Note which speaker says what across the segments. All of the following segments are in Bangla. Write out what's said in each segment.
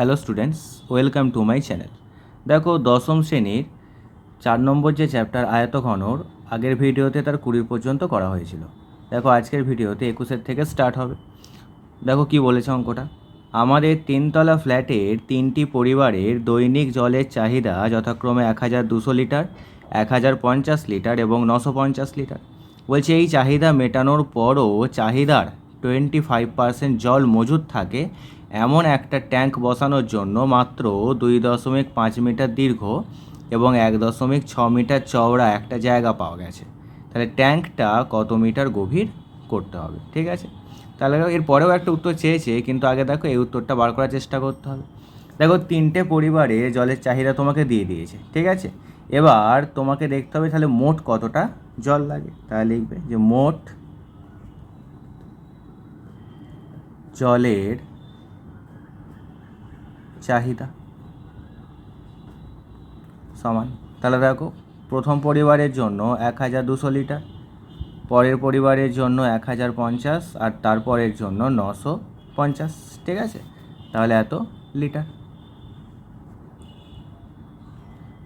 Speaker 1: Hello students, welcome to my channel. দেখো, দশম শ্রেণির চার নম্বর যে চ্যাপ্টার আয়তঘনর আগের ভিডিওতে তার কুড়ি পর্যন্ত করা হয়েছিল। দেখো, আজকের ভিডিওতে একুশের থেকে স্টার্ট হবে। দেখো, কি বলেছে অঙ্কটা? আমাদের তিনতলা ফ্ল্যাটের তিনটি পরিবারের দৈনিক জলের চাহিদা যথাক্রমে এক হাজার দুশো লিটার, এক হাজার পঞ্চাশ লিটার এবং নশো পঞ্চাশ লিটার। বলছে, এই চাহিদা মেটানোর পরও চাহিদার টোয়েন্টি ফাইভ পার্সেন্ট জল মজুদ থাকে এমন একটা ট্যাঙ্ক বসানোর জন্য মাত্র দুই দশমিক পাঁচ মিটার দীর্ঘ এবং এক দশমিক ছ মিটার চওড়া একটা জায়গা পাওয়া গেছে। তাহলে ট্যাঙ্কটা কত মিটার গভীর করতে হবে, ঠিক আছে? তাহলে এর পরেও একটা উত্তর চেয়েছে, কিন্তু আগে দেখো এই উত্তরটা বার করার চেষ্টা করতে হবে। দেখো, তিনটে পরিবারে জলের চাহিদা তোমাকে দিয়ে দিয়েছে, ঠিক আছে? এবার তোমাকে দেখতে হবে তাহলে মোট কতটা জল লাগে। তাহলে লিখবে যে মোট জলের চাহিদা। সমান। তাহলে দেখো, প্রথম পরিবারের জন্য এক হাজার দুশো লিটার, পরের পরিবারের জন্য এক হাজার পঞ্চাশ, আর তারপরের জন্য নশো পঞ্চাশ। ঠিক আছে? তাহলে এত লিটার।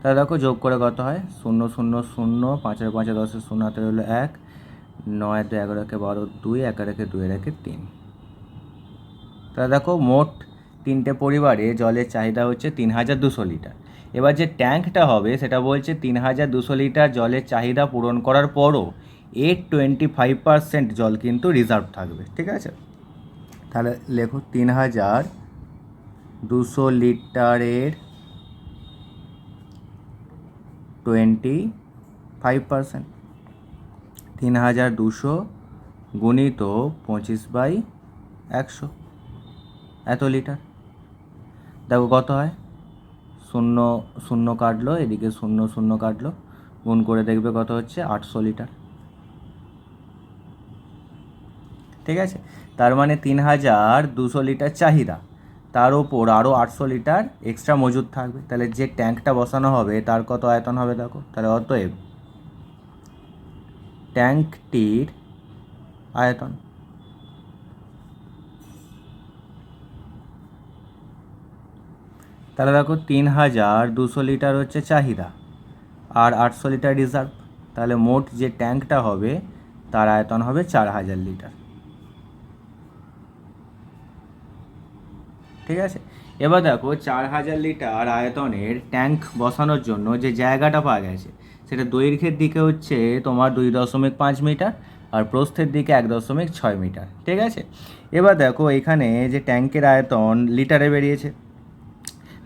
Speaker 1: তাহলে দেখো, যোগ করে কত হয়? শূন্য শূন্য শূন্য পাঁচের পাঁচে দশের শূন্য হাতে হলো এক, নয় দু এগারো একে বারো, দুই, এক রেখে দুই রেখে তিন। তাহলে দেখো, মোট তিনটে পরিবারে জলের চাহিদা হচ্ছে তিন হাজার দুশো লিটার। এবার যে ট্যাঙ্কটা হবে, সেটা বলছে তিন হাজার দুশো লিটার জলের চাহিদা পূরণ করার পরও এর টোয়েন্টি ফাইভ পার্সেন্ট জল কিন্তু রিজার্ভ থাকবে, ঠিক আছে? তাহলে লেখো তিন হাজার দুশো লিটারের টোয়েন্টি ফাইভ পার্সেন্ট। তিন হাজার দুশো গুণিত পঁচিশ বাই একশো। এত লিটার। দেখো কত হয়? শূন্য শূন্য কাটলো, এদিকে শূন্য শূন্য কাটলো। গুণ করে দেখবে কত হচ্ছে? আটশো লিটার। ঠিক আছে? তার মানে তিন হাজার দুশো লিটার চাহিদা। তার ওপর আরও আটশো লিটার এক্সট্রা মজুদ থাকবে। তাহলে যে ট্যাঙ্কটা বসানো হবে, তার কত আয়তন হবে দেখো? তাহলে অতএব ট্যাঙ্কটির আয়তন। তাহলে দেখো তিন হাজার দুশো লিটার হচ্ছে চাহিদা। আর আটশো লিটার রিজার্ভ তাহলে মোট যে ট্যাঙ্কটা হবে, তার আয়তন হবে চার হাজার লিটার। ঠিক আছে? এবার দেখো চার হাজার লিটার আয়তনের ট্যাঙ্ক বসানোর জন্য যে জায়গাটা পাওয়া গেছে, সেটা দৈর্ঘ্যের দিকে হচ্ছে তোমার দুই দশমিক পাঁচ মিটার আর প্রস্থের দিকে এক দশমিক ছয় মিটার। ঠিক আছে? এবার দেখো এখানে যে ট্যাঙ্কের আয়তন লিটারে বেরিয়েছে।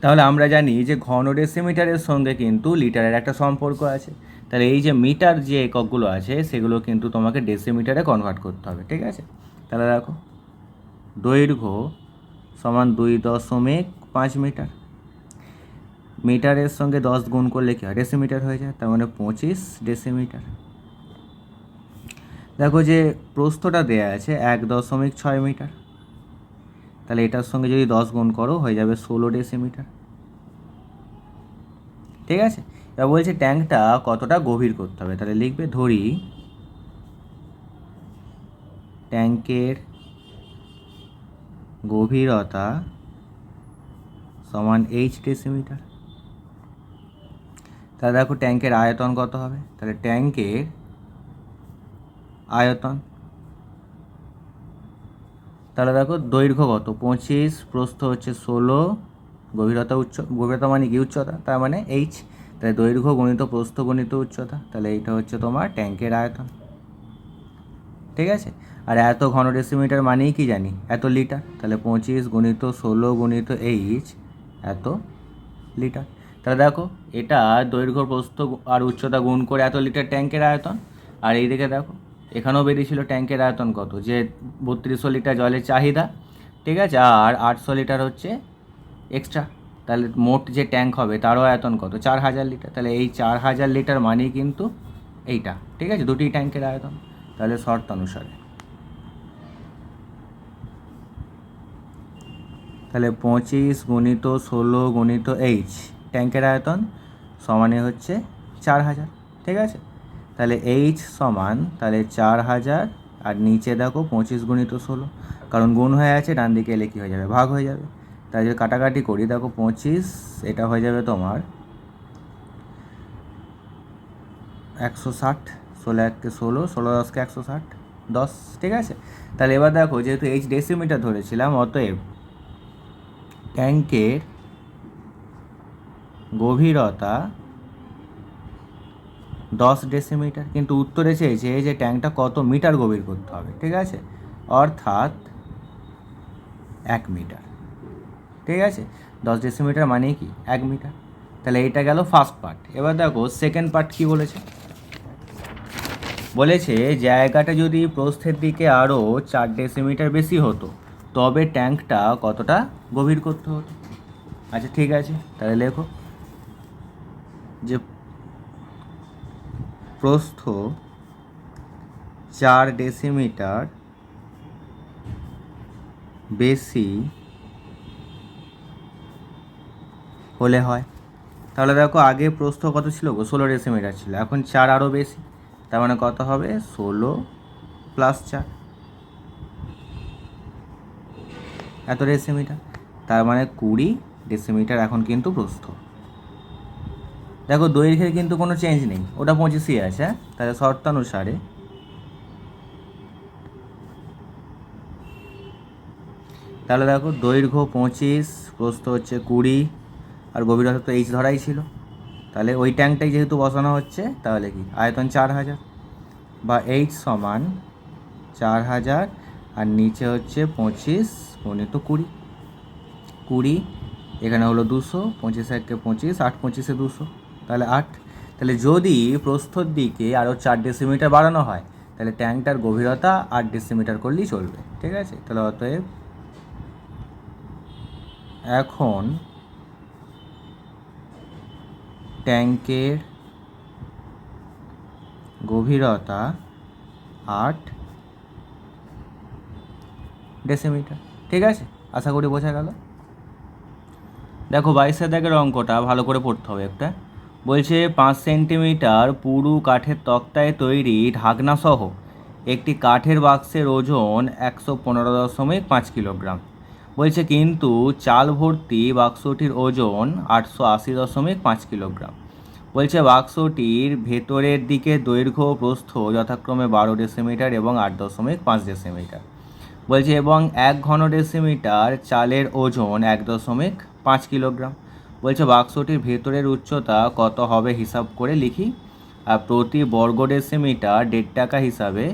Speaker 1: তাহলে আমরা জানি যে ঘন ডেসিমিটারের সঙ্গে কিন্তু লিটারের একটা সম্পর্ক আছে। তাহলে এই যে মিটার যে এককগুলো আছে, সেগুলো কিন্তু তোমাকে ডেসিমিটারে কনভার্ট করতে হবে, ঠিক আছে? তাহলে দেখো, দৈর্ঘ্য সমান দুই দশমিক পাঁচ মিটার। মিটারের সঙ্গে দশ গুণ করলে কি হয়? ডেসিমিটার হয়ে যায়, তার মানে পঁচিশ ডেসিমিটার দেখো যে প্রস্থটা দেয়া আছে এক দশমিক ছয় মিটার। তাহলে এটার সঙ্গে যদি দশ গুণ করো, হয়ে যাবে ষোলো ডেসিমিটার ঠিক আছে? এবার বলছে ট্যাঙ্কটা কতটা গভীর করতে হবে? তাহলে লিখবে ধরি, ট্যাঙ্কের গভীরতা সমান এইচ ডেসিমিটার তাহলে দেখো ট্যাঙ্কের আয়তন কত হবে? তাহলে ট্যাঙ্কের আয়তন তাহলে দেখো দৈর্ঘ্য কত? পঁচিশ, প্রস্থ হচ্ছে ষোলো, গভীরতা উচ্চ, গভীরতা মানে কি উচ্চতা? তার মানে এইচ তাহলে দৈর্ঘ্য গণিত, প্রস্থ গণিত উচ্চতা। তাহলে এইটা হচ্ছে তোমার ট্যাঙ্কের আয়তন। ঠিক আছে? আর এত ঘন ডেসিমিটার মানেই কি জানি? এত লিটার। তাহলে পঁচিশ গুণিত, ষোলো গুণিত এইচ এত লিটার। তাহলে দেখো, এটা দৈর্ঘ্য, প্রস্থ আর উচ্চতা গুণ করে এত লিটার ট্যাঙ্কের আয়তন। আর এই দিকে দেখো এখানেও বেরিয়েছিল ট্যাঙ্কের আয়তন কত? যে বত্রিশশো লিটার জলের চাহিদা, ঠিক আছে? আর আটশো লিটার হচ্ছে এক্সট্রা তাহলে মোট যে ট্যাঙ্ক হবে, তারও আয়তন কত? চার হাজার লিটার। তাহলে এই চার হাজার লিটার মানেই কিন্তু এইটা, ঠিক আছে? দুটি ট্যাঙ্কের আয়তন। তাহলে শর্ত অনুসারে। তাহলে পঁচিশ গুণিত ষোলো গুণিত এইচ, ট্যাঙ্কের আয়তন সমানে হচ্ছে চার হাজার, ঠিক আছে? তাহলে এইচ সমান তাহলে চার হাজার আর নিচে দেখো পঁচিশ গুণিত ষোলো। কারণ গুণ হয়ে আছে, ডান দিকে এলে কী হয়ে যাবে? ভাগ হয়ে যাবে। তাই যদি কাটাকাটি করি, দেখো পঁচিশ, এটা হয়ে যাবে তোমার একশো ষাট। ষোলো এককে ষোলো ষোলো দশকে একশো ষাট। দশ, ঠিক আছে? তাহলে এবার দেখো, যেহেতু এইচ ডেসিমিটার ধরেছিলাম, অতএব ট্যাঙ্কের গভীরতা দশ ডেসিমিটার কিন্তু উত্তরে চেয়েছে যে ট্যাঙ্কটা কত মিটার গভীর করতে হবে, ঠিক আছে? অর্থাৎ এক মিটার, ঠিক আছে? দশ ডেসিমিটার মানে কি? এক মিটার। তাহলে এইটা গেল ফার্স্ট পার্ট এবার দেখো সেকেন্ড পার্ট কি বলেছে? বলেছে জায়গাটা যদি প্রস্থের দিকে আরও চার ডেসিমিটার বেশি হতো, তবে ট্যাঙ্কটা কতটা গভীর করতে হতো? আচ্ছা ঠিক আছে, তাহলে লেখো যে প্রস্থ চার ডেসিমিটার বেশি হলে হয়। তাহলে দেখো আগে প্রস্থ কত ছিল গো? ষোলো ডেসিমিটার ছিল, এখন চার আরও বেশি, তার মানে কত হবে? ষোলো প্লাস চার। এত ডেসিমিটার, তার মানে কুড়ি ডেসিমিটার এখন কিন্তু প্রস্থ। দেখো দৈর্ঘ্যের কিন্তু কোনো চেঞ্জ নেই। ওটা পঁচিশই আছে হ্যাঁ? তাহলে শর্তানুসারে তাহলে দেখো দৈর্ঘ্য পঁচিশ, প্রস্থ হচ্ছে কুড়ি, আর গভীরতা তো এইচ ধরাই ছিল। তাহলে ওই ট্যাঙ্কটাই যেহেতু বসানো হচ্ছে, তাহলে কি? আয়তন চার হাজার বা এইচ সমান চার হাজার, আর নিচে হচ্ছে পঁচিশ গুণিত কুড়ি। কুড়ি, এখানে হলো দুশো, পঁচিশ একে পঁচিশ, আট পঁচিশে দুশো। তাহলে আট। তাহলে যদি প্রস্থর দিকে আরও চার ডেসিমিটার বাড়ানো হয়, তাহলে ট্যাঙ্কটার গভীরতা আট ডেসিমিটার করলেই চলবে, ঠিক আছে? তাহলে অতএব এখন ট্যাঙ্কের গভীরতা আট ডেসিমিটার ঠিক আছে? আশা করি বোঝা গেল। দেখো বাইশের দাগের অঙ্কটা ভালো করে পড়তে হবে একটা। বলছে, পাঁচ সেন্টিমিটার পুরু কাঠের তক্তায় তৈরি ঢাকনাসহ একটি কাঠের বাক্সের ওজন একশো পনেরো দশমিক পাঁচ কিলোগ্রাম। বলছে, কিন্তু চাল ভর্তি বাক্সটির ওজন আটশো আশি দশমিক পাঁচ কিলোগ্রাম। বলছে, বাক্সটির ভেতরের দিকে দৈর্ঘ্য প্রস্থ যথাক্রমে বারো ডেসিমিটার এবং আট দশমিক পাঁচ ডেসিমিটার। বলছে, এবং এক ঘন ডেসিমিটার চালের ওজন এক দশমিক পাঁচ কিলোগ্রাম। বলছে, বাক্সটির ভেতরের উচ্চতা কত হবে হিসাব করে লিখি। আর প্রতি বর্গ ডেসিমিটার দেড় টাকা হিসাবে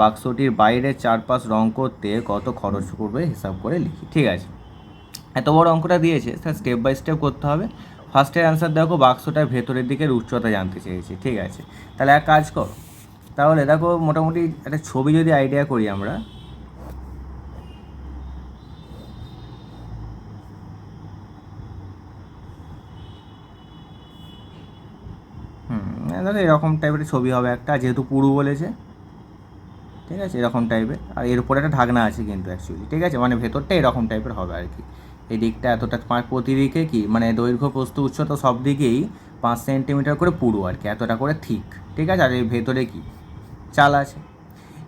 Speaker 1: বাক্সটির বাইরের চারপাশ রং করতে কত খরচ করবে হিসাব করে লিখি। ঠিক আছে? এত বড় অঙ্কটা দিয়েছে, স্যার স্টেপ বাই স্টেপ করতে হবে। ফার্স্টের অ্যান্সার দেখো, বাক্সটার ভেতরের দিকের উচ্চতা জানতে চেয়েছি। ঠিক আছে? তাহলে এক কাজ করো। তাহলে দেখো, মোটামুটি একটা ছবি যদি আইডিয়া করি আমরা দেখো এরকম টাইপের ছবি হবে একটা, যেহেতু পুরু বলেছে। ঠিক আছে, এরকম টাইপের আর এর উপরে একটা ঢাকনা আছে কিন্তু অ্যাকচুয়ালি ঠিক আছে? মানে ভেতরটা এরকম টাইপের হবে আর কি। এই দিকটা এতটা পাঁচ প্রতি দিকে কি? মানে দৈর্ঘ্য, প্রস্থ, উচ্চতা সব দিকেই পাঁচ সেন্টিমিটার করে পুরু আর কি, এতটা করে ঠিক। ঠিক আছে? আর এর ভেতরে কি? চাল আছে।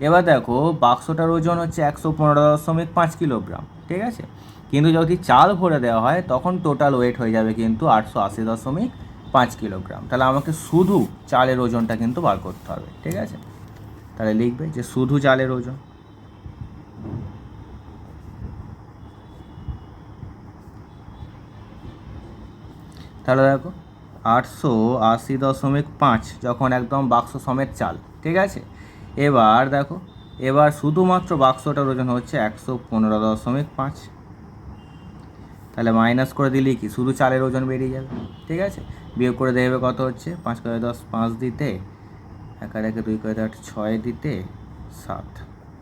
Speaker 1: এবার দেখো, বাক্সটার ওজন হচ্ছে একশো পনেরো দশমিক পাঁচ কিলোগ্রাম, ঠিক আছে? কিন্তু যদি চাল ভরে দেওয়া হয়, তখন টোটাল ওয়েট হয়ে যাবে কিন্তু আটশো আশি দশমিক পাঁচ কিলোগ্রাম। তাহলে আমাকে শুধু চালের ওজনটা কিন্তু বার করতে হবে, ঠিক আছে? তাহলে লিখবে যে শুধু চালের ওজন। তাহলে দেখো, আটশো আশি দশমিক পাঁচ যখন একদম বাক্স সমেত চাল, ঠিক আছে? এবার দেখো, এবার শুধুমাত্র বাক্সটার ওজন হচ্ছে একশো পনেরো দশমিক পাঁচ। তাহলে মাইনাস করে দিলে কি? শুধু চালের ওজন বেরিয়ে যাবে, ঠিক আছে? বিয়োগ করে দেবে কত হচ্ছে? পাঁচ করে দশ, পাঁচ দিতে, এক একে দুই করে আট, ছয় দিতে সাত।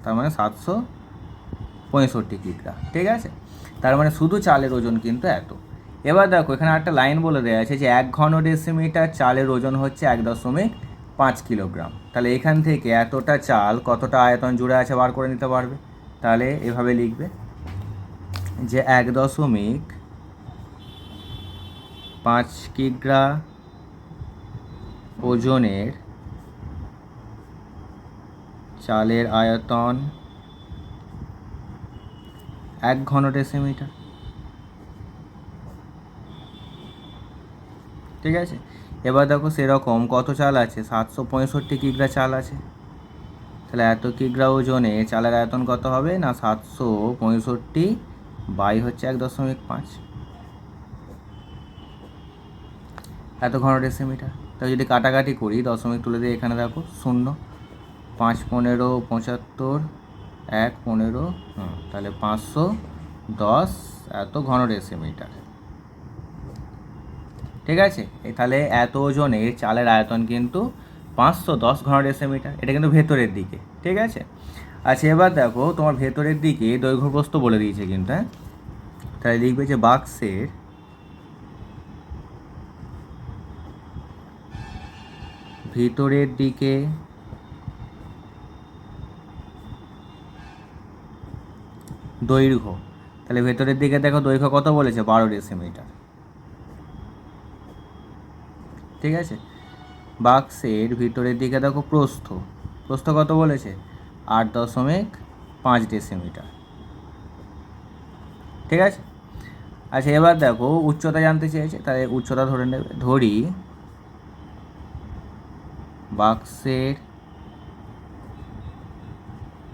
Speaker 1: তার মানে সাতশো পঁয়ষট্টি কিগ্রা। ঠিক আছে? তার মানে শুধু চালের ওজন কিন্তু এত। এবার দেখো, এখানে একটা লাইন বলে দেওয়া আছে যে এক ঘন ডেসিমিটার চালের ওজন হচ্ছে এক দশমিক পাঁচ কিলোগ্রাম। তাহলে এখান থেকে এতটা চাল কতটা আয়তন জুড়ে আছে বার করে নিতে পারবে? তাহলে এভাবে লিখবে যে এক দশমিক পাঁচ কিগ্রা ওজনের চালের আয়তন এক ঘন ডেসিমিটার ঠিক আছে? এবার দেখো সেরকম কত চাল আছে? সাতশো পঁয়ষট্টি কিগ্রা চাল আছে। তাহলে এত কিগ্রা ওজনে চালের আয়তন কত হবে? না, সাতশো পঁয়ষট্টি বাই হচ্ছে এক দশমিক পাঁচ। এত ঘন ডেসিমিটার তাই যদি কাটাকাটি করি, দশমিক তুলে দিয়ে এখানে দেখো, শূন্য, পাঁচ পনেরো পঁচাত্তর, এক পনেরো তাহলে পাঁচশো দশ, এত ঘন ডেসিমিটার ঠিক আছে? তাহলে এত ওজনের চালের আয়তন কিন্তু পাঁচশো দশ ঘন ডেসিমিটার এটা কিন্তু ভেতরের দিকে। ঠিক আছে? আচ্ছা এবার দেখো, তোমার ভেতরের দিকে দৈর্ঘ্য প্রস্থ বলে দিয়েছে কিন্তু হ্যাঁ? তাহলে লিখবে যে বাক্সের ভিতরের দিকে। দৈর্ঘ্য। তাহলে ভেতরের দিকে দেখো দৈর্ঘ্য কত বলেছে? বারো ডেসিমিটার ঠিক আছে? বাক্সের ভিতরের দিকে দেখো প্রস্থ। প্রস্থ কত বলেছে? আট দশমিক পাঁচ ডেসিমিটার ঠিক আছে? আচ্ছা এবার দেখো উচ্চতা জানতে চেয়েছে। তাহলে উচ্চতা ধরে নেবে, ধরি বাক্সের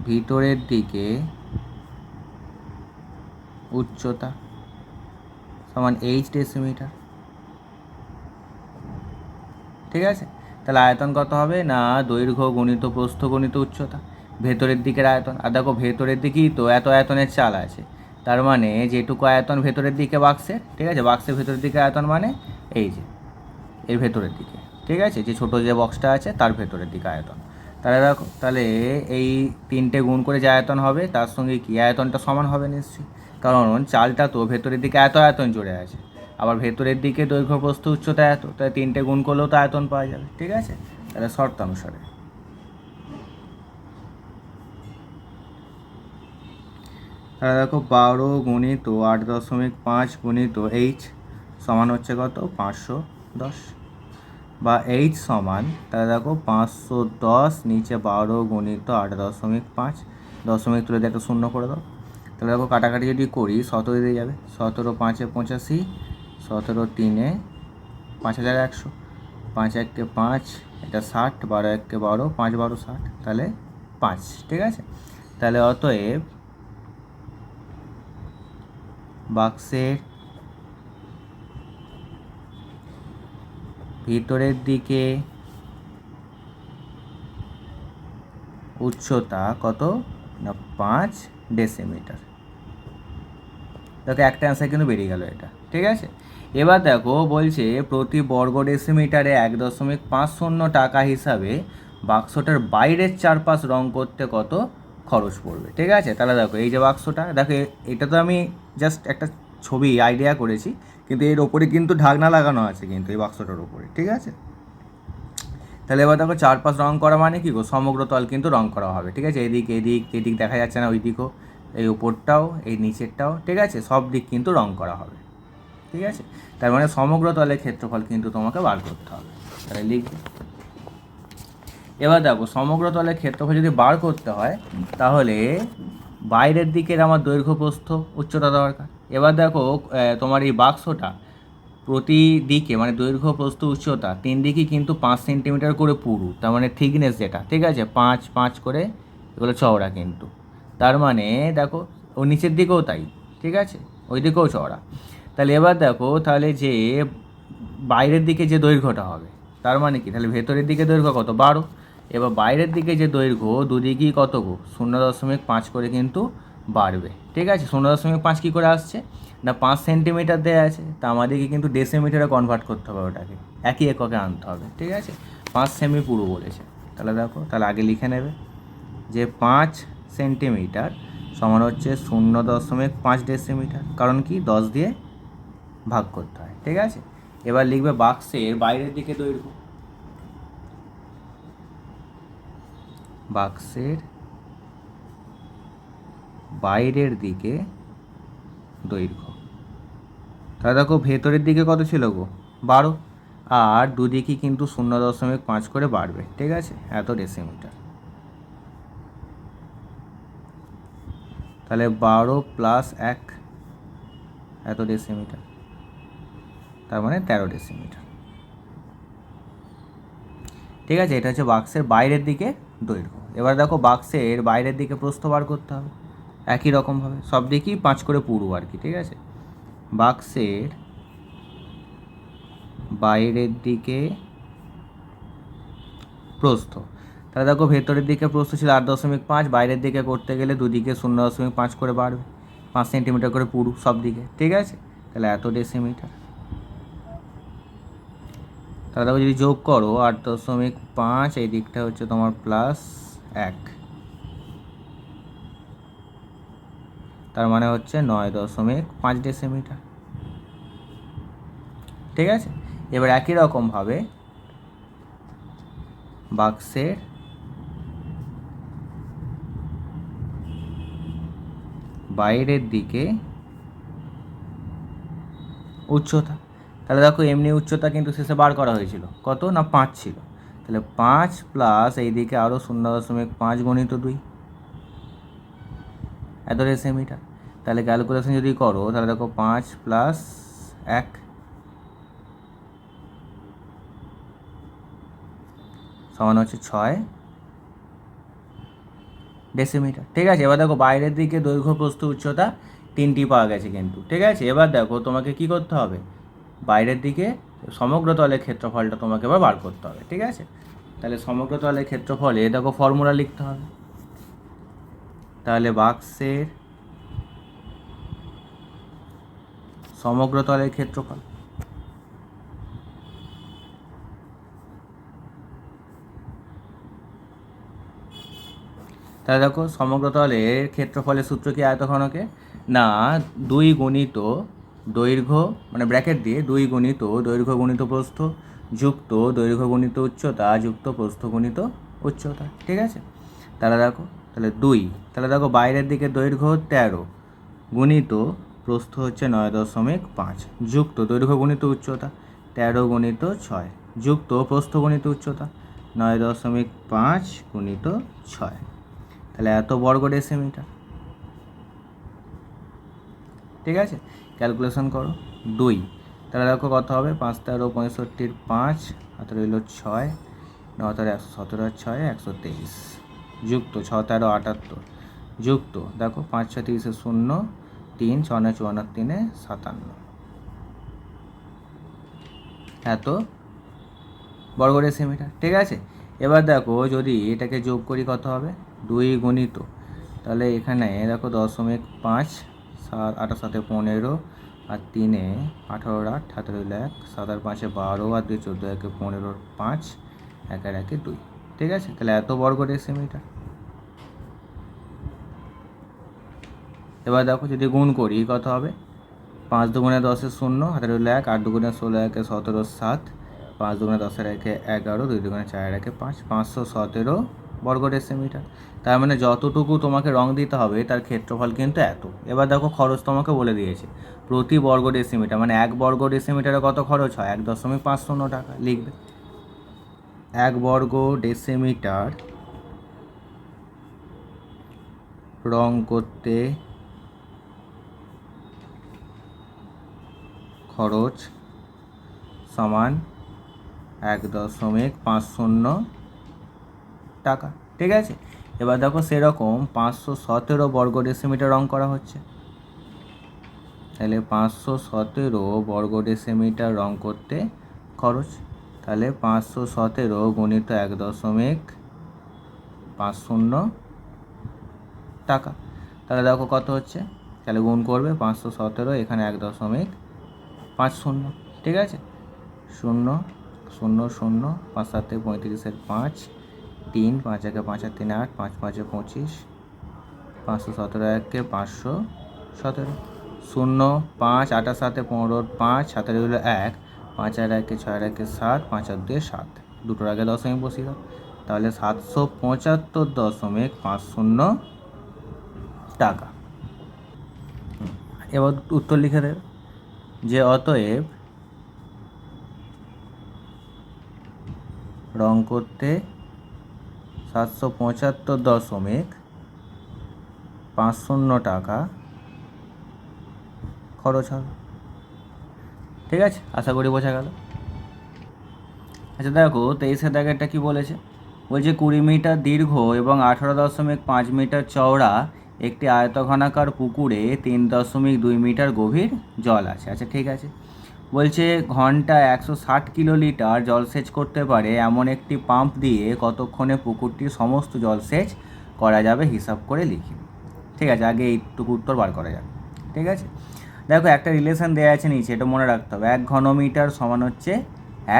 Speaker 1: ভিতরের দিকে উচ্চতা সমান এইচ ডেসিমিটার ঠিক আছে? তাহলে আয়তন কত হবে? না, দৈর্ঘ্য, গণিত, প্রস্থ, গণিত, উচ্চতা। ভেতরের দিকের আয়তন। আর দেখো, ভেতরের দিকেই তো এত আয়তনের চাল আছে। তার মানে যেটুকু আয়তন ভেতরের দিকে বাক্সের, ঠিক আছে? বাক্সের ভেতরের দিকে আয়তন মানে এই যে, এর ভেতরের দিকে। ঠিক আছে? যে ছোটো যে বক্সটা আছে, তার ভেতরের দিকে আয়তন। তাহলে দেখো তাহলে এই তিনটে গুণ করে যে আয়তন হবে, তার সঙ্গে কি? আয়তনটা সমান হবে নিশ্চয়ই। কারণ চালটা তো ভেতরের দিকে এত আয়তন জুড়ে আছে। আবার ভেতরের দিকে দৈর্ঘ্য প্রস্থ উচ্চতা এত, তাহলে তিনটে গুণ করলেও তো আয়তন পাওয়া যাবে, ঠিক আছে? তাহলে শর্ত অনুসারে। তাহলে দেখো বারো গুণিত আট দশমিক পাঁচ গুণিত এইচ সমান হচ্ছে কত? পাঁচশো দশ। বা এইচ সমান, তাহলে দেখো পাঁচশো দশ নিচে বারো গণিত আট দশমিক পাঁচ, দশমিক তুলে দিয়ে একটা শূন্য করে দাও। তাহলে দেখো কাটাকাটি যদি করি, সতেরো দিয়ে যাবে। সতেরো পাঁচে পঁচাশি, সতেরো তিনে পাঁচ হাজার একশো। পাঁচ এককে পাঁচ, এটা ষাট, বারো এককে বারো, পাঁচ বারো ষাট, তাহলে পাঁচ, ঠিক আছে? তাহলে অতএব বাক্সের ভিতরের দিকে উচ্চতা কত? না, পাঁচ ডেসিমিটার দেখো, একটা অ্যান্সার কিন্তু বেরিয়ে গেল এটা, ঠিক আছে? এবার দেখো, বলছে প্রতি বর্গ ডেসিমিটারে এক দশমিক পাঁচ শূন্য টাকা হিসাবে বাক্সটার বাইরের চারপাশ রং করতে কত খরচ পড়বে, ঠিক আছে? তাহলে দেখো, এই যে বাক্সটা, দেখো এটা তো আমি জাস্ট একটা ছবি আইডিয়া করেছি। কিন্তু এর ওপরে কিন্তু ঢাকনা লাগানো আছে কিন্তু, এই বাক্সটার ওপরে, ঠিক আছে? তাহলে এবার দেখো চারপাশ রং করা মানে কি গো? সমগ্র তল কিন্তু রং করা হবে, ঠিক আছে? এদিক এদিক এদিক দেখা যাচ্ছে না ওই দিকও এই উপরটাও এই নিচেরটাও, ঠিক আছে? সব দিক কিন্তু রং করা হবে, ঠিক আছে? তার মানে সমগ্র তলের ক্ষেত্রফল কিন্তু তোমাকে বার করতে হবে। তাহলে লিখবে। এবার দেখো, সমগ্র তলের ক্ষেত্রফল যদি বার করতে হয়, তাহলে বাইরের দিকের আমার দৈর্ঘ্য প্রস্থ উচ্চতা দরকার। এবার দেখো তোমার এই বাক্সটা প্রতি দিকে মানে দৈর্ঘ্য, প্রস্থ, উচ্চতা, তিন দিকেই কিন্তু পাঁচ সেন্টিমিটার করে পুরু, তার মানে থিকনেস যেটা, ঠিক আছে? পাঁচ পাঁচ করে এগুলো চওড়া কিন্তু। তার মানে দেখো, ও নিচের দিকেও তাই, ঠিক আছে? ওই দিকেও চওড়া। তাহলে এবার দেখো, তাহলে যে বাইরের দিকে যে দৈর্ঘ্যটা হবে, তার মানে কি? তাহলে ভেতরের দিকে দৈর্ঘ্য কত? বারো। এবার বাইরের দিকে যে দৈর্ঘ্য, দুদিকেই কত গো? শূন্য দশমিক পাঁচ করে কিন্তু বাড়বে। ঠিক আছে? শূন্য দশমিক পাঁচ কী করে আসছে? না, পাঁচ সেন্টিমিটার দেওয়া আছে, তা আমাদেরকে কিন্তু ডেসিমিটারে কনভার্ট করতে হবে ওটাকে। একই এককে আনতে হবে, ঠিক আছে? পাঁচ সেমি পুরো বলেছে। তাহলে দেখো, তাহলে আগে লিখে নেবে যে পাঁচ সেন্টিমিটার সমান হচ্ছে শূন্য দশমিক পাঁচ ডেসিমিটার কারণ কি? দশ দিয়ে ভাগ করতে হয়, ঠিক আছে? এবার লিখবে বাক্সের বাইরের দিকে দৈর্ঘ্য। বাক্সের বাইরের দিকে দৈর্ঘ্য। তাহলে দেখো ভেতরের দিকে কত ছিল গো? বারো। আর দুদিকই কিন্তু শূন্য দশমিক পাঁচ করে বাড়বে, ঠিক আছে? এত ডেসিমিটার তাহলে বারো প্লাস এক, এত ডেসিমিটার তার মানে তেরো ডেসিমিটার ঠিক আছে, এটা হচ্ছে বাক্সের বাইরের দিকে দৈর্ঘ্য। এবার দেখো বাক্সের বাইরের দিকে প্রস্থ বার করতে হবে। একই রকমভাবে সব দিকেই পাঁচ করে পুরো আর কি, ঠিক আছে? বাক্সের বাইরের দিকে প্রস্থ। তাহলে দেখো ভেতরের দিকে প্রস্থ ছিল আট দশমিক পাঁচ, বাইরের দিকে করতে গেলে দুদিকে শূন্য দশমিক পাঁচ করে বাড়বে। পাঁচ সেন্টিমিটার করে পুরু সব দিকে, ঠিক আছে? তাহলে এত ডেসিমিটার তাহলে দেখো যদি যোগ করো, আট দশমিক পাঁচ, এই দিকটা হচ্ছে তোমার প্লাস এক। তার মানে হচ্ছে নয় দশমিক পাঁচ ডেসিমিটার ঠিক আছে? এবার একই রকমভাবে বাক্সের বাইরের দিকে উচ্চতা। তাহলে দেখো এমনি উচ্চতা কিন্তু শেষে বার করা হয়েছিল। কত না পাঁচ ছিল? তাহলে পাঁচ প্লাস এই দিকে আরও শূন্য দশমিক পাঁচ গণিত দুই। এত সেমিটার তাহলে ক্যালকুলেশন যদি করো, তাহলে দেখো পাঁচ প্লাস এক। সমান হচ্ছে ছয়। ডেসিমিটার ঠিক আছে, এবার দেখো বাইরের দিকে দৈর্ঘ্য প্রস্থ উচ্চতা তিনটি পাওয়া গেছে কিন্তু। ঠিক আছে, এবার দেখো তোমাকে কি করতে হবে? বাইরের দিকে সমগ্র তলের ক্ষেত্রফলটা তোমাকে এবার বার করতে হবে। ঠিক আছে? তাহলে সমগ্র তলের ক্ষেত্রফলে দেখো ফর্মুলা লিখতে হবে। তাহলে বাক্সের সমগ্র তলের ক্ষেত্রফল। তাহলে দেখো সমগ্র তলের ক্ষেত্রফলের সূত্র কি আয়তঘনকে না, দুই গুণিত দৈর্ঘ্য মানে ব্র্যাকেট দিয়ে দুই গুণিত দৈর্ঘ্য গুণিত প্রস্থ যুক্ত দৈর্ঘ্য গুণিত উচ্চতা যুক্ত প্রস্থ গুণিত উচ্চতা। ঠিক আছে? তাহলে দেখো তাহলে দুই। তাহলে দেখো বাইরের দিকে দৈর্ঘ্য তেরো। গুণিত প্রস্থ হচ্ছে নয় দশমিক পাঁচ। যুক্ত দৈর্ঘ্য গুণিত উচ্চতা তেরো গুণিত ছয়। যুক্ত প্রস্থ গুণিত উচ্চতা নয় দশমিক পাঁচ গুণিত ছয়। তাহলে এত বর্গ ডেসিমিটার ঠিক আছে? ক্যালকুলেশন করো। দুই। তাহলে দেখো কত হবে? পাঁচ তেরো পঁয়ষট্টির পাঁচ হাতে রইল ছয়। ন তেরো, একশো সতেরো ছয়, একশো তেইশ। যুক্ত, ছ, তেরো, আটাত্তর। যুক্ত, দেখো, পাঁচ, ছয়, তিরিশে শূন্য, তিন, ছ, নয়, চুয়ান্ন, তিনে সাতান্ন। এত বর্গ ডেসিমিটার ঠিক আছে? এবার দেখো, যদি এটাকে যোগ করি কত হবে? দুই গুণিত। তাহলে এখানে, দেখো, দশমিক পাঁচ, সাত, আটা সাথে পনেরো, আর তিনে আঠারো, আট রইল এক, সাত আর পাঁচে বারো, আর দুই, চোদ্দ, একে পনেরোর পাঁচ এক আর একে দুই। ঠিক আছে? তাহলে এত বর্গ ডেসিমিটার এবার দেখো যদি গুণ করি কত হবে? পাঁচ দুগুণে দশের শূন্য হাতে রইল এক, আট দুগুণে ষোলো, একে সতেরো, সাত। পাঁচ দুগুণে দশের একে এগারো, দুই দুগুণে চার একে পাঁচ, পাঁচশো সতেরো বর্গ ডেসিমিটার তার মানে যতটুকু তোমাকে রং দিতে হবে, তার ক্ষেত্রফল কিন্তু এত। এবার দেখো খরচ তোমাকে বলে দিয়েছে, প্রতি বর্গ ডেসিমিটার মানে এক বর্গ ডেসিমিটারে কত খরচ হয়? এক দশমিক পাঁচ শূন্য টাকা লিখবে। এক বর্গ ডেসিমিটার রং করতে খরচ সমান এক দশমিক পাঁচ শূন্য টাকা। ঠিক আছে? এবার দেখো সেরকম পাঁচশো সতেরো বর্গ ডেসিমিটার রং করা হচ্ছে। তাহলে পাঁচশো সতেরো বর্গ ডেসিমিটার রং করতে খরচ। তাহলে পাঁচশো সতেরো গুণিত এক দশমিক পাঁচ শূন্য টাকা। তাহলে দেখো কত হচ্ছে? তাহলে গুণ করবে পাঁচশো সতেরো, এখানে এক দশমিক পাঁচ শূন্য, ঠিক আছে? শূন্য শূন্য শূন্য, পাঁচ সাতে পঁয়ত্রিশের পাঁচ, তিন, পাঁচ একে পাঁচ আর তিন আট, পাঁচ পাঁচে পঁচিশ, পাঁচশো সতেরো একে পাঁচশো সতেরো। শূন্য, পাঁচ আটার সাথে পনেরোর পাঁচ, সাতের হলো এক পাঁচ আর একে ছয় আর একে সাত, পাঁচ আর দুয়ে সাত। দুটোর আগে দশমিক বসিয়ে দাও। তাহলে সাতশো পঁচাত্তর দশমিক পাঁচ শূন্য টাকা। এবার উত্তর লিখে দেবে যে অতএব রং করতে সাতশো পঁচাত্তর দশমিক পাঁচ শূন্য টাকা খরচ হবে। ঠিক আছে? আশা করি বোঝা গেল। আচ্ছা দেখো তেইশের দাগেরটা কি বলেছে? বলছে, কুড়ি মিটার দীর্ঘ এবং আঠারো দশমিক পাঁচ মিটার চওড়া একটি আয়তঘনাকার পুকুরে তিন দশমিক দুই মিটার গভীর জল আছে। আচ্ছা ঠিক আছে। বলছে, ঘণ্টা একশো ষাট কিলোলিটার জলসেচ করতে পারে এমন একটি পাম্প দিয়ে কতক্ষণে পুকুরটির সমস্ত জলসেচ করা যাবে, হিসাব করে লিখি। ঠিক আছে, আগে এইটুকু উত্তর বার করা যাবে ঠিক আছে? দেখো একটা রিলেশন দেওয়া আছে নিচে, এটা মনে রাখতে হবে। এক ঘনমিটার সমান হচ্ছে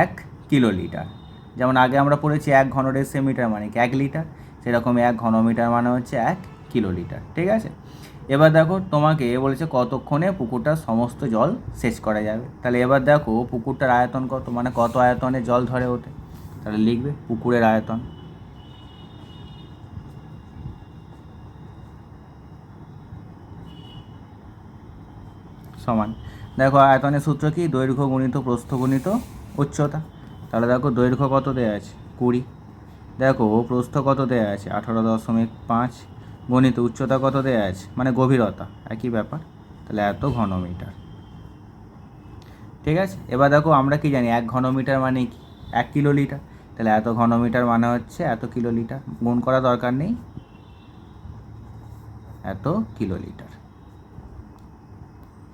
Speaker 1: এক কিলোলিটার। যেমন আগে আমরা পড়েছি এক ঘন মিটার মানে কি? এক লিটার। সেরকম এক ঘনমিটার মানে হচ্ছে এক কিলোলিটার, ঠিক আছে? এবার দেখো তোমাকে এ বলেছে কতক্ষণে পুকুরটার সমস্ত জল সেচ করা যাবে। তাহলে এবার দেখো পুকুরটার আয়তন কত? মানে কত আয়তনে জল ধরে ওঠে? তাহলে লিখবে পুকুরের আয়তন। সমান। দেখো আয়তনের সূত্র কি? দৈর্ঘ্য গুণিত, প্রস্থ গুণিত, উচ্চতা। তাহলে দেখো দৈর্ঘ্য কত দেওয়া আছে? কুড়ি। দেখো প্রস্থ কত দেওয়া আছে? আঠারো দশমিক পাঁচ। গণিত, উচ্চতা কত দেওয়া আছে? মানে গভীরতা। একই ব্যাপার। তাহলে এত ঘনমিটার। ঠিক আছে? এবার দেখো আমরা কি জানি? এক ঘনমিটার মানে কি? এক কিলোলিটার। তাহলে এত ঘনমিটার মানে হচ্ছে এত কিলোলিটার। গুণ করা দরকার নেই। এত কিলোলিটার।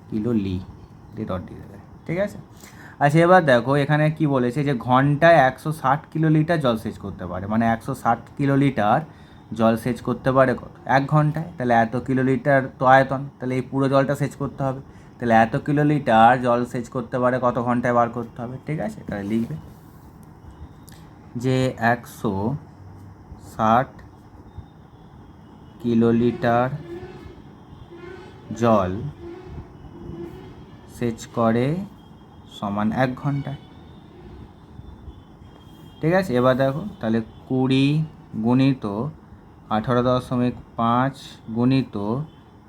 Speaker 1: কিলো লি, দিয়ে ডট দিয়ে দেবে, ঠিক আছে? আচ্ছা এবার দেখো, এখানে কি বলেছে যে ঘন্টায় একশো ষাট কিলোলিটার জল সেচ করতে পারে। মানে একশো ষাট কিলোলিটার জল সেচ করতে পারে কত? এক ঘন্টায়? তাহলে এত কিলোলিটার তো আয়তন। তাহলে এই পুরো জলটা সেচ করতে হবে। তাহলে এত কিলোলিটার জল সেচ করতে পারে কত ঘন্টায় বার করতে হবে? ঠিক আছে? তাহলে লিখবে যে একশো ষাট কিলোলিটার জল সেচ করে সমান এক ঘন্টায়। ঠিক আছে? এবার দেখো, তাহলে কুড়ি গুণিত আঠারো দশমিক পাঁচ গুণিত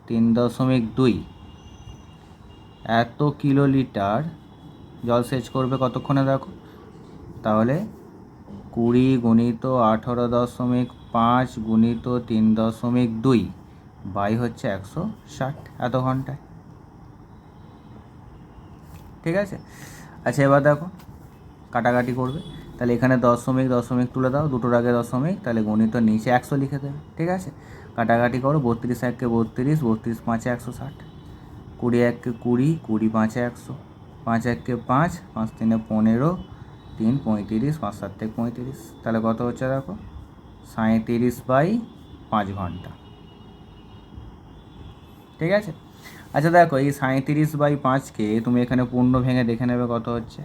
Speaker 1: তিন দশমিক দুই। এত কিলোলিটার জল সেচ করবে কতক্ষণে দেখো? তাহলে কুড়ি গুণিত আঠারো দশমিক পাঁচ গুণিত তিন দশমিক দুই বাই হচ্ছে একশো ষাট এত ঘন্টায়। ঠিক আছে? আচ্ছা এবার দেখো, কাটাকাটি করবে। তাহলে এখানে দশমিক দশমিক তুলে দাও, দুটোর আগে দশমিক তাহলে গণিত নিচে একশো লিখে দেবে, ঠিক আছে? কাটাকাটি করো, বত্রিশ এককে বত্রিশ বত্রিশ পাঁচে একশো ষাট, কুড়ি এককে কুড়ি কুড়ি পাঁচে একশো, পাঁচ এককে পাঁচ পাঁচ তিনে পনেরো, তিন পঁয়ত্রিশ, পাঁচ সাত থেকে পঁয়ত্রিশ। তাহলে কত হচ্ছে দেখো? সাঁত্রিশ বাই পাঁচ ঘণ্টা। ঠিক আছে? আচ্ছা দেখো, এই সাঁত্রিশ বাই পাঁচকে তুমি এখানে পূর্ণ ভেঙে দেখে নেবে কত হচ্ছে?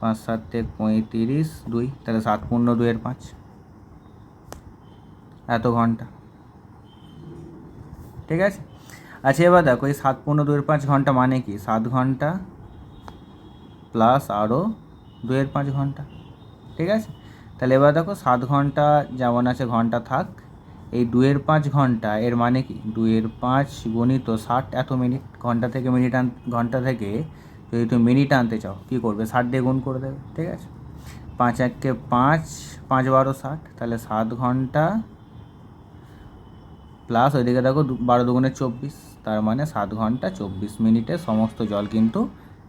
Speaker 1: পাঁচ, সাত পঁয়ত্রিশ, দুই, তাহলে সাত পূর্ণ দুইয়ের পাঁচ। এত ঘণ্টা। ঠিক আছে? আচ্ছা এবার দেখো, এই সাত পূর্ণ দুইয়ের পাঁচ ঘণ্টা মানে কি? সাত ঘণ্টা প্লাস আরও দুইয়ের পাঁচ ঘণ্টা। ঠিক আছে? তাহলে এবার দেখো, সাত ঘণ্টা যেমন আছে, ঘণ্টা থাক। এই দুয়ের পাঁচ ঘণ্টা, এর মানে কি? দুয়ের পাঁচ গণিত ষাট, এত মিনিট, ঘণ্টা থেকে মিনিট আন, ঘণ্টা থেকে যদি তুমি মিনিট আনতে চাও, কী করবে? ষাট দিয়ে গুণ করে দেবে, ঠিক আছে? পাঁচ এককে পাঁচ পাঁচ বারো ষাট, তাহলে সাত ঘণ্টা প্লাস ওইদিকে দেখো বারো দুগুণে চব্বিশ, তার মানে সাত ঘণ্টা চব্বিশ মিনিটে সমস্ত জল কিন্তু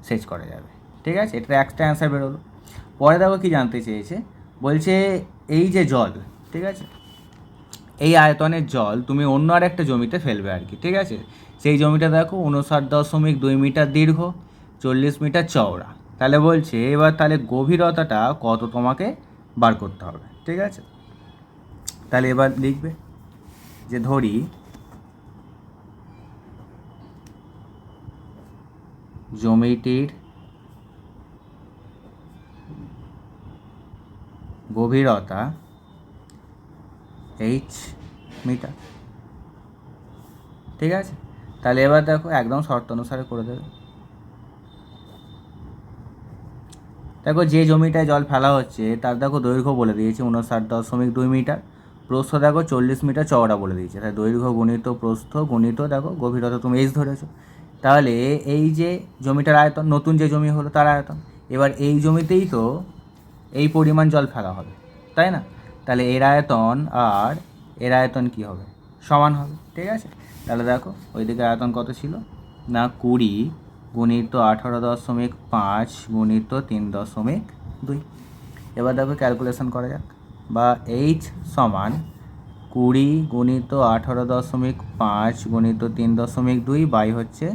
Speaker 1: সেচ করা যাবে, ঠিক আছে? এটা একটা অ্যান্সার বেরোলো। পরে দেখো কি জানতে চেয়েছে? বলছে এই যে জল, ঠিক আছে? এই আয়তনের জল তুমি অন্য আর একটা জমিতে ফেলবে আর কি, ঠিক আছে? সেই জমিটা দেখো উনষাট দশমিক দুই মিটার দীর্ঘ, চল্লিশ মিটার চওড়া। তাহলে বলছে, এবার তাহলে গভীরতাটা কত তোমাকে বার করতে হবে, ঠিক আছে? তাহলে এবার লিখবে যে ধরি, জমিটির গভীরতা এইচ মিটার ঠিক আছে? তাহলে এবার দেখো একদম শর্ত অনুসারে করে দেবে। দেখো যে জমিটায় জল ফেলা হচ্ছে, তার দেখো দৈর্ঘ্য বলে দিয়েছে উনষাট দশমিক দুই মিটার প্রস্থ দেখো চল্লিশ মিটার চওড়া বলে দিয়েছে। তাই দৈর্ঘ্য গুণিত প্রস্থ গুণিত দেখো গভীরতা তুমি এইচ ধরেছো। তাহলে এই যে জমিটার আয়তন, নতুন যে জমি হলো তার আয়তন, এবার এই জমিতেই তো এই পরিমাণ জল ফেলা হবে, তাই না? তাহলে এর আয়তন আর এর আয়তন কি হবে? সমান হবে, ঠিক আছে? তাহলে দেখো, ওইদিকে আয়তন কত ছিল? না, কুড়ি গুণিত আঠারো দশমিক পাঁচ গুণিত তিন দশমিক দুই। এবার দেখো ক্যালকুলেশন করা যাক। বা এইচ সমান কুড়ি গুণিত আঠারো দশমিক পাঁচ গুণিত তিন দশমিক দুই বাই হচ্ছে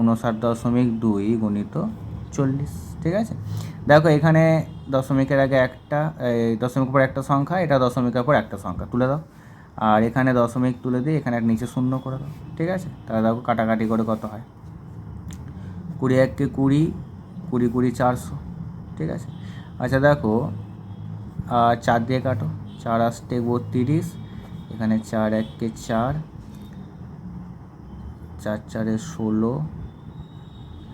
Speaker 1: উনষাট দশমিক দুই গুণিত চল্লিশ, ঠিক আছে? দেখো এখানে দশমিকের আগে একটা দশমিকের পর একটা সংখ্যা, এটা দশমিকের পর একটা সংখ্যা, তুলে দাও। আর এখানে দশমিক তুলে দিয়ে এখানে এক নিচে শূন্য করে দাও, ঠিক আছে? তাহলে দেখো কাটাকাটি করে কত হয়? কুড়ি এককে কুড়ি কুড়ি কুড়ি চারশো, ঠিক আছে? আচ্ছা দেখো চার দিয়ে কাটো, চার আসতে বত্রিশ, এখানে চার এককে চার চার চারে ষোলো,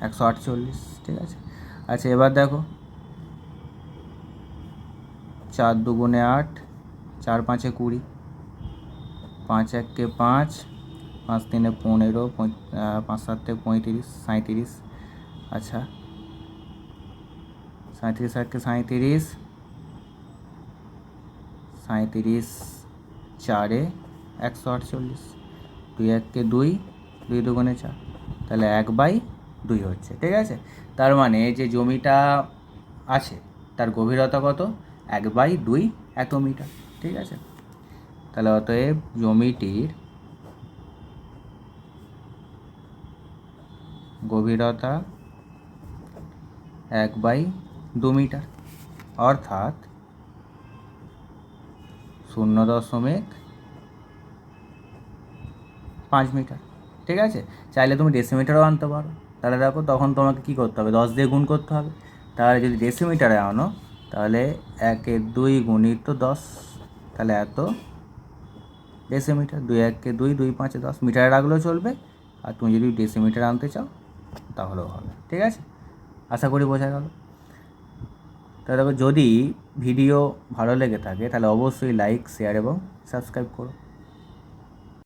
Speaker 1: একশো আটচল্লিশ, ঠিক আছে? আচ্ছা এবার দেখো চার দুগুণে আট, চার পাঁচে কুড়ি, পাঁচ এককে পাঁচ পাঁচ তিনে পনেরো পাঁচ সাতে পঁয়ত্রিশ, সাঁইত্রিশ আচ্ছা সাঁইত্রিশ এককে সাঁইত্রিশ সাঁইত্রিশ চারে একশো আটচল্লিশ, দুই এককে দুই দুই দুগুণে চার, তাহলে এক বাই দুই হচ্ছে, ঠিক আছে? তার মানে যে জমিটা আছে, তার গভীরতা কত? এক বাই দুই এত মিটার, ঠিক আছে? তাহলে অতএব জমিটির গভীরতা এক বাই দু মিটার, অর্থাৎ শূন্য দশমিক পাঁচ মিটার, ঠিক আছে? চাইলে তুমি ডেসিমিটারও আনতে পারো। তাহলে দেখো তখন তোমাকে কী করতে হবে? দশ দিয়ে গুণ করতে হবে। তাহলে যদি ডেসিমিটারে আনো তাহলে একে দুই গুণিত দশ, তাহলে এত ডেসিমিটার দুই একে দুই দুই পাঁচে দশ মিটারে রাখলেও চলবে। আর তুমি যদি ডেসিমিটার আনতে চাও, তাহলেও হবে, ঠিক আছে? আশা করি বোঝা গেল। তাহলে যদি ভিডিও ভালো লেগে থাকে, তাহলে অবশ্যই লাইক শেয়ার এবং সাবস্ক্রাইব করো।